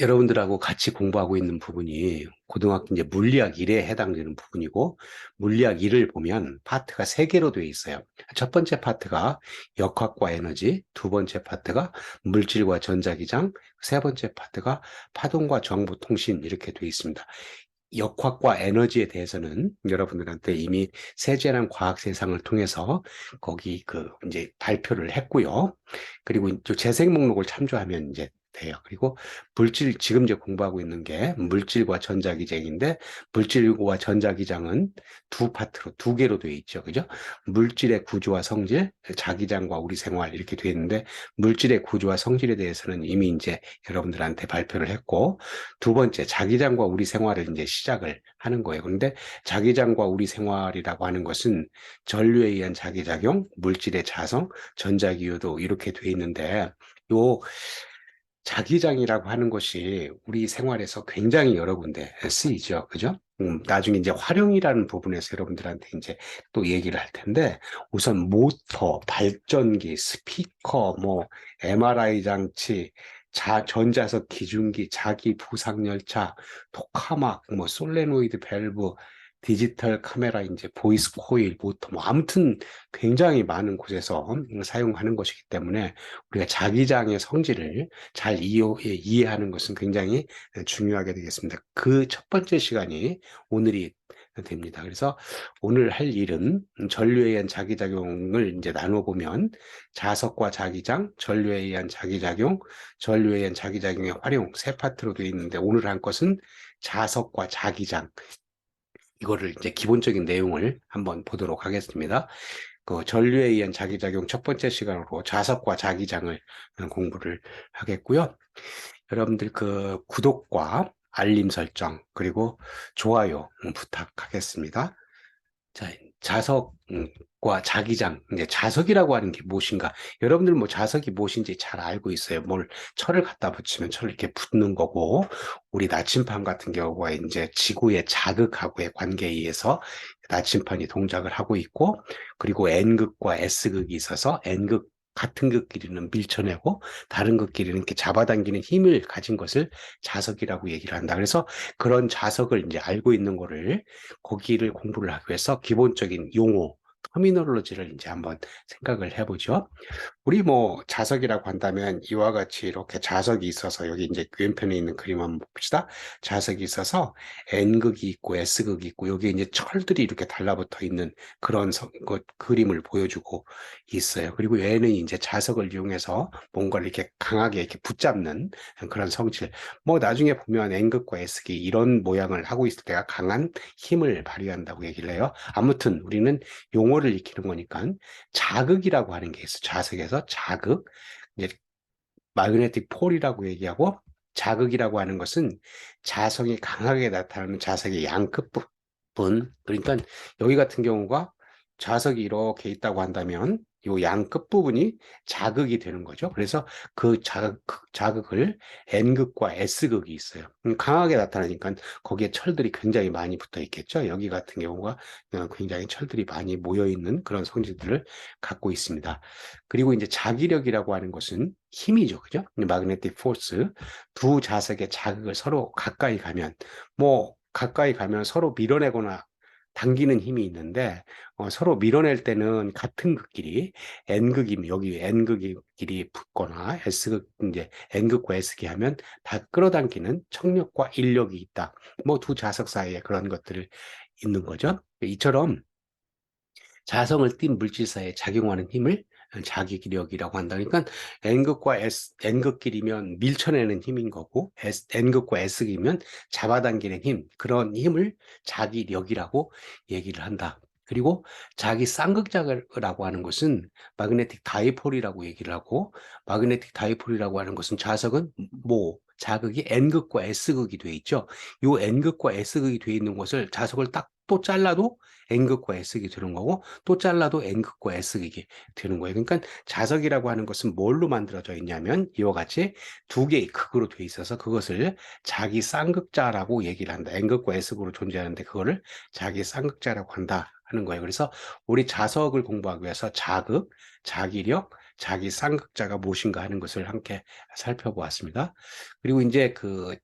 여러분들하고 같이 공부하고 있는 부분이 고등학교 이제 물리학 1에 해당되는 부분이고 물리학 1을 보면 파트가 세 개로 되어 있어요. 첫 번째 파트가 역학과 에너지, 두 번째 파트가 물질과 전자기장, 세 번째 파트가 파동과 정보 통신 이렇게 되어 있습니다. 역학과 에너지에 대해서는 여러분들한테 이미 세제랑 과학 세상을 통해서 거기 그 이제 발표를 했고요. 그리고 재생 목록을 참조하면 이제 돼요. 그리고 물질 지금 이제 공부하고 있는 게 물질과 전자기장인데 물질과 전자기장은 두 파트로 두 개로 되어 있죠. 그죠? 물질의 구조와 성질, 자기장과 우리 생활 이렇게 되어 있는데 물질의 구조와 성질에 대해서는 이미 이제 여러분들한테 발표를 했고 두 번째 자기장과 우리 생활을 이제 시작을 하는 거예요. 그런데 자기장과 우리 생활이라고 하는 것은 전류에 의한 자기작용, 물질의 자성, 전자기호도 이렇게 되어 있는데 요 자기장이라고 하는 것이 우리 생활에서 굉장히 여러 군데 쓰이죠. 그죠? 음, 나중에 이제 활용이라는 부분에서 여러분들한테 이제 또 얘기를 할 텐데 우선 모터, 발전기, 스피커, 뭐 MRI 장치, 자, 전자석 기중기, 자기 부상열차, 토카막, 뭐 솔레노이드 밸브, 디지털 카메라, 이제 보이스 코일, 모터, 뭐 아무튼 굉장히 많은 곳에서 사용하는 것이기 때문에 우리가 자기장의 성질을 잘 이해, 이해하는 것은 굉장히 중요하게 되겠습니다. 그 첫 번째 시간이 오늘이 됩니다. 그래서 오늘 할 일은 전류에 의한 자기작용을 이제 나눠보면 자석과 자기장, 전류에 의한 자기작용, 전류에 의한 자기작용의 활용 세 파트로 되어 있는데 오늘 한 것은 자석과 자기장 이거를 이제 기본적인 내용을 한번 보도록 하겠습니다. 그 전류에 의한 자기작용 첫 번째 시간으로 자석과 자기장을 공부를 하겠고요. 여러분들 그 구독과 알림 설정 그리고 좋아요 부탁하겠습니다. 자, 자석과 자기장, 이제 자석이라고 하는 게 무엇인가? 여러분들 뭐 자석이 무엇인지 잘 알고 있어요. 뭘 철을 갖다 붙이면 철을 이렇게 붙는 거고, 우리 나침반 같은 경우가 이제 지구의 자극하고의 관계에 의해서 나침반이 동작을 하고 있고, 그리고 N극과 S극이 있어서 N극 같은 것끼리는 밀쳐내고 다른 것끼리는 이렇게 잡아당기는 힘을 가진 것을 자석이라고 얘기를 한다. 그래서 그런 자석을 이제 알고 있는 거를 거기를 공부를 하기 위해서 기본적인 용어, 터미널로지를 이제 한번 생각을 해보죠. 우리 뭐 자석이라고 한다면 이와 같이 이렇게 자석이 있어서 여기 이제 왼편에 있는 그림 한번 봅시다. 자석이 있어서 N극이 있고 S극이 있고 여기 이제 철들이 이렇게 달라붙어 있는 그런 서, 그, 그림을 보여주고 있어요. 그리고 얘는 이제 자석을 이용해서 뭔가를 이렇게 강하게 이렇게 붙잡는 그런 성질. 뭐 나중에 보면 N극과 S극이 이런 모양을 하고 있을 때가 강한 힘을 발휘한다고 얘기를 해요. 아무튼 우리는 용어를 익히는 거니까 자극이라고 하는 게 있어. 자석에서 그래서 자극, 마그네틱 폴이라고 얘기하고 자극이라고 하는 것은 자성이 강하게 나타나는 자석의 양끝 부분. 그러니까 여기 같은 경우가 자석이 이렇게 있다고 한다면 요 양 끝부분이 자극이 되는 거죠. 그래서 그 자극, 자극을 N극과 S극이 있어요. 음, 강하게 나타나니까 거기에 철들이 굉장히 많이 붙어 있겠죠. 여기 같은 경우가 어, 굉장히 철들이 많이 모여 있는 그런 성질들을 갖고 있습니다. 그리고 이제 자기력이라고 하는 것은 힘이죠. 그죠? 마그네틱 포스. 두 자석의 자극을 서로 가까이 가면 뭐 가까이 가면 서로 밀어내거나 당기는 힘이 있는데 어, 서로 밀어낼 때는 같은 극끼리 N극이면 여기 N극끼리 붙거나 S극 이제 N극과 S극이 하면 다 끌어당기는 청력과 인력이 있다. 뭐 두 자석 사이에 그런 것들을 있는 거죠. 이처럼 자성을 띤 물질 사이에 작용하는 힘을 자기기력이라고 한다. 그러니까 N극과 S, N극끼리면 밀쳐내는 힘인 거고 S, N극과 S극이면 잡아당기는 힘, 그런 힘을 자기력이라고 얘기를 한다. 그리고 자기 쌍극자라고 하는 것은 마그네틱 다이폴이라고 얘기를 하고 마그네틱 다이폴이라고 하는 것은 자석은 뭐 자극이 N극과 S극이 돼 있죠. 요 N극과 S극이 돼 있는 것을 자석을 딱 또 잘라도 N극과 S극이 되는 거고 또 잘라도 N극과 S극이 되는 거예요. 그러니까 자석이라고 하는 것은 뭘로 만들어져 있냐면 이와 같이 두 개의 극으로 돼 있어서 그것을 자기 쌍극자라고 얘기를 한다. N극과 S극으로 존재하는데 그거를 자기 쌍극자라고 한다 하는 거예요. 그래서 우리 자석을 공부하기 위해서 자극, 자기력, 자기 쌍극자가 무엇인가 하는 것을 함께 살펴보았습니다. 그리고 이제 그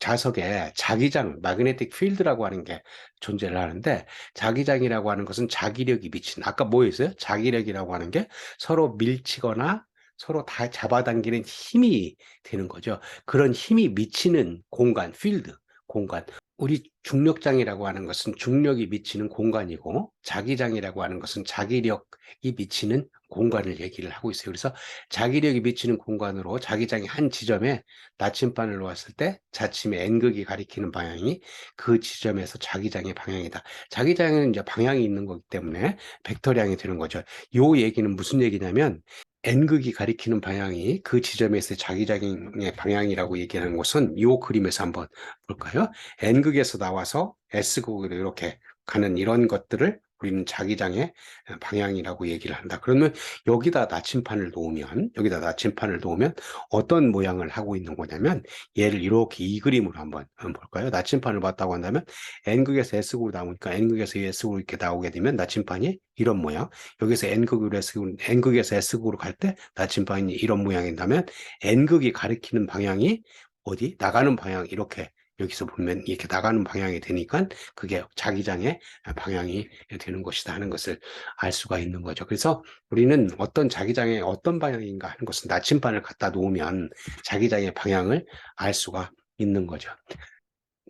자석에 자기장, 마그네틱 필드라고 하는 게 존재를 하는데 자기장이라고 하는 것은 자기력이 미친 아까 뭐였어요? 자기력이라고 하는 게 서로 밀치거나 서로 다 잡아당기는 힘이 되는 거죠. 그런 힘이 미치는 공간, 필드, 공간. 우리 중력장이라고 하는 것은 중력이 미치는 공간이고 자기장이라고 하는 것은 자기력이 미치는 공간을 얘기를 하고 있어요. 그래서 자기력이 미치는 공간으로 자기장이 한 지점에 나침반을 놓았을 때 자침의 N극이 가리키는 방향이 그 지점에서 자기장의 방향이다. 자기장에는 이제 방향이 있는 거기 때문에 벡터량이 되는 거죠. 요 얘기는 무슨 얘기냐면 N극이 가리키는 방향이 그 지점에서의 자기장의 방향이라고 얘기하는 것은 이 그림에서 한번 볼까요? N극에서 나 와서 S극으로 이렇게 가는 이런 것들을 우리는 자기장의 방향이라고 얘기를 한다. 그러면 여기다 나침판을 놓으면 여기다 나침판을 놓으면 어떤 모양을 하고 있는 거냐면 얘를 이렇게 이 그림으로 한번 볼까요? 나침판을 봤다고 한다면 N극에서 S극으로 나오니까 N극에서 S극으로 이렇게 나오게 되면 나침판이 이런 모양 여기서 N극으로 S극, N극에서 S극으로 갈 때 나침판이 이런 모양인다면 N극이 가리키는 방향이 어디? 나가는 방향 이렇게 여기서 보면 이렇게 나가는 방향이 되니까 그게 자기장의 방향이 되는 것이다 하는 것을 알 수가 있는 거죠. 그래서 우리는 어떤 자기장의 어떤 방향인가 하는 것은 나침반을 갖다 놓으면 자기장의 방향을 알 수가 있는 거죠.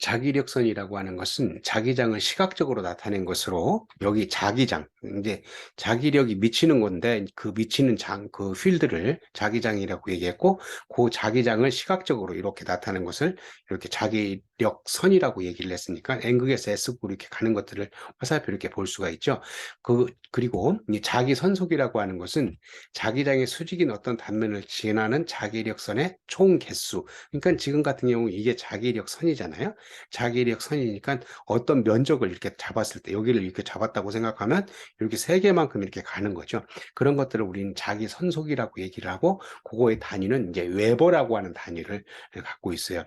자기력선이라고 하는 것은 자기장을 시각적으로 나타낸 것으로 여기 자기장 이제 자기력이 미치는 건데 그 미치는 장 그 필드를 자기장이라고 얘기했고 그 자기장을 시각적으로 이렇게 나타낸 것을 이렇게 자기력선이라고 얘기를 했으니까 N극에서 S극으로 이렇게 가는 것들을 화살표 이렇게 볼 수가 있죠. 그 그리고 이 자기 선속이라고 하는 것은 자기장의 수직인 어떤 단면을 지나는 자기력선의 총 개수. 그러니까 지금 같은 경우 이게 자기력선이잖아요. 자기력 선이니까 어떤 면적을 이렇게 잡았을 때 여기를 이렇게 잡았다고 생각하면 이렇게 세 개만큼 이렇게 가는 거죠. 그런 것들을 우리는 자기 선속이라고 얘기를 하고 그거의 단위는 이제 웨버라고 하는 단위를 갖고 있어요.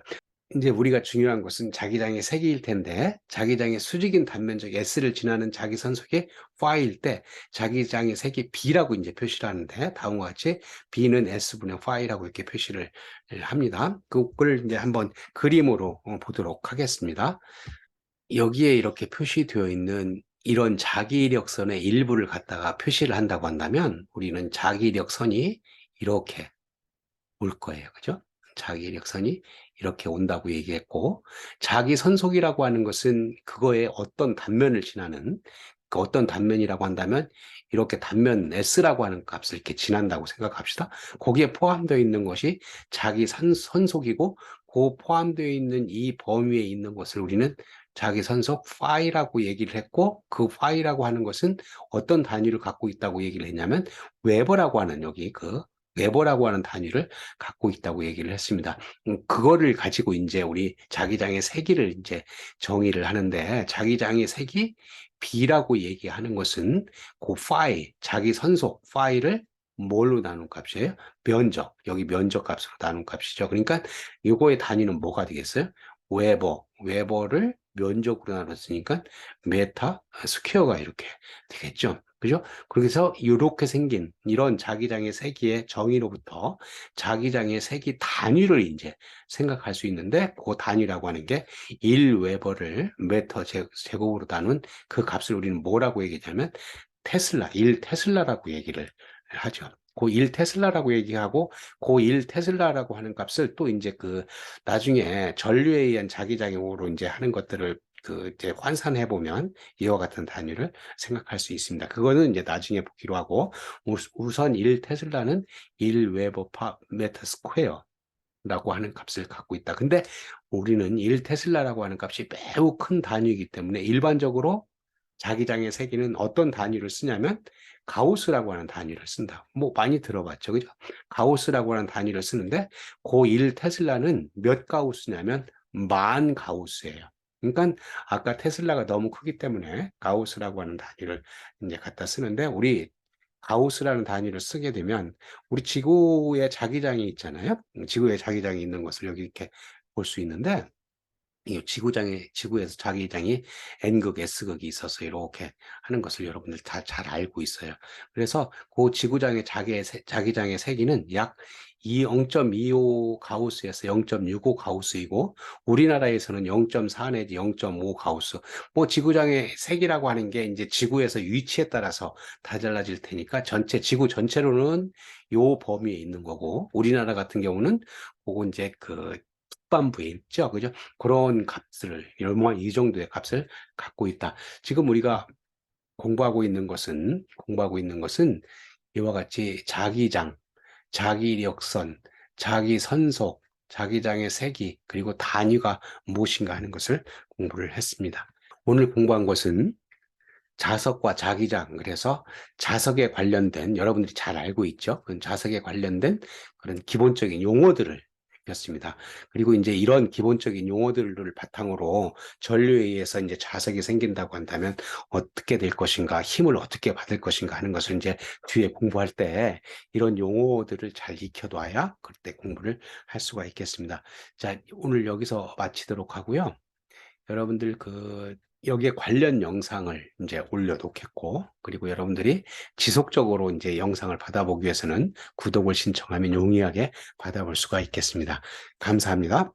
이제 우리가 중요한 것은 자기장의 색일 텐데 자기장의 수직인 단면적 S를 지나는 자기 선속의 파일 때 자기장의 색이 B라고 이제 표시를 하는데 다음과 같이 B는 S분의 파이라고 이렇게 표시를 합니다. 그걸 이제 한번 그림으로 어, 보도록 하겠습니다. 여기에 이렇게 표시되어 있는 이런 자기력선의 일부를 갖다가 표시를 한다고 한다면 우리는 자기력선이 이렇게 올 거예요. 그죠? 자기력선이 이렇게 온다고 얘기했고 자기 선속이라고 하는 것은 그거의 어떤 단면을 지나는 그 어떤 단면이라고 한다면 이렇게 단면 S라고 하는 값을 이렇게 지난다고 생각합시다. 거기에 포함되어 있는 것이 자기 선, 선속이고 그 포함되어 있는 이 범위에 있는 것을 우리는 자기 선속 파이라고 얘기를 했고 그 파이라고 하는 것은 어떤 단위를 갖고 있다고 얘기를 했냐면 웨버라고 하는 여기 그 웨버라고 하는 단위를 갖고 있다고 얘기를 했습니다. 음, 그거를 가지고 이제 우리 자기장의 세기를 이제 정의를 하는데 자기장의 색이 B라고 얘기하는 것은 그 파이, 자기 선속 파이를 뭘로 나눈 값이에요? 면적. 여기 면적 값으로 나눈 값이죠. 그러니까 이거의 단위는 뭐가 되겠어요? 웨버. 웨버를 면적으로 나눴으니까 메타 스퀘어가 이렇게 되겠죠. 그죠? 그래서 이렇게 생긴 이런 자기장의 세기의 정의로부터 자기장의 세기 단위를 이제 생각할 수 있는데 그 단위라고 하는 게 1웨버를 메터 제곱으로 나눈 그 값을 우리는 뭐라고 얘기하냐면 테슬라, 1 테슬라라고 얘기를 하죠. 그 1테슬라라고 얘기하고 그 1테슬라라고 하는 값을 또 이제 그 나중에 전류에 의한 자기작용으로 이제 하는 것들을 그 이제 환산해 보면 이와 같은 단위를 생각할 수 있습니다. 그거는 이제 나중에 보기로 하고 우선 1 테슬라는 1 웨버 파 메타 스퀘어 라고 하는 값을 갖고 있다. 근데 우리는 1 테슬라라고 하는 값이 매우 큰 단위이기 때문에 일반적으로 자기장의 세기는 어떤 단위를 쓰냐면 가우스라고 하는 단위를 쓴다. 뭐 많이 들어봤죠. 그죠? 가우스라고 하는 단위를 쓰는데 고1 테슬라는 몇 가우스냐면 만 가우스예요. 그러니까 아까 테슬라가 너무 크기 때문에 가우스라고 하는 단위를 이제 갖다 쓰는데 우리 가우스라는 단위를 쓰게 되면 우리 지구에 자기장이 있잖아요. 지구에 자기장이 있는 것을 여기 이렇게 볼 수 있는데 이 지구장에, 지구에서 자기장이 N극, S극이 있어서 이렇게 하는 것을 여러분들 다 잘 알고 있어요. 그래서 그 지구장의 자기, 자기장의 세기는 약0.25 가우스에서 0.65 가우스이고 우리나라에서는 0.4 내지 0.5 가우스. 뭐 지구장의 색이라고 하는 게 이제 지구에서 위치에 따라서 다 달라질 테니까 전체 지구 전체로는 요 범위에 있는 거고 우리나라 같은 경우는 그거 이제 그 북반부에 있죠. 그죠? 그런 값을 얼마 이 정도의 값을 갖고 있다. 지금 우리가 공부하고 있는 것은 공부하고 있는 것은 이와 같이 자기장, 자기력선, 자기선속, 자기장의 세기, 그리고 단위가 무엇인가 하는 것을 공부를 했습니다. 오늘 공부한 것은 자석과 자기장, 그래서 자석에 관련된, 여러분들이 잘 알고 있죠? 자석에 관련된 그런 기본적인 용어들을 였습니다. 그리고 이제 이런 기본적인 용어들을 바탕으로 전류에 의해서 이제 자석이 생긴다고 한다면 어떻게 될 것인가, 힘을 어떻게 받을 것인가 하는 것을 이제 뒤에 공부할 때 이런 용어들을 잘 익혀둬야 그때 공부를 할 수가 있겠습니다. 자, 오늘 여기서 마치도록 하고요. 여러분들 그 여기에 관련 영상을 이제 올려놓겠고, 그리고 여러분들이 지속적으로 이제 영상을 받아보기 위해서는 구독을 신청하면 용이하게 받아볼 수가 있겠습니다. 감사합니다.